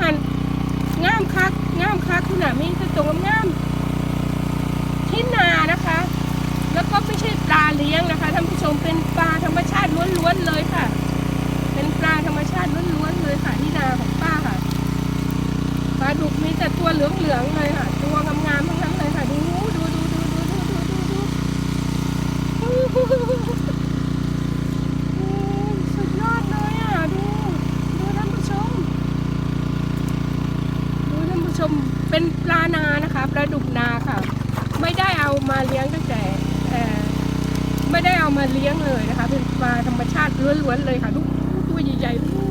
หันงามคักงามคักคุณน่ะมีกระจกงามที่นานะคะ แล้วก็ไม่ใช่ปลาเลี้ยงนะคะท่านผู้ชมเป็นปลาธรรมชาติล้วนๆเลยค่ะ เป็นปลาธรรมชาติล้วนๆเลยค่ะที่นาของป้าค่ะปลาดุกมีแต่ตัวเหลืองๆเลยค่ะ มเป็นปลานานะคะปลาดุกนาค่ะ ไม่ได้เอามาเลี้ยงตั้งแต่ไม่ได้เอามาเลี้ยงเลยนะคะ เป็นปลาธรรมชาติล้วนๆเลยค่ะทุกตัวใหญ่ๆ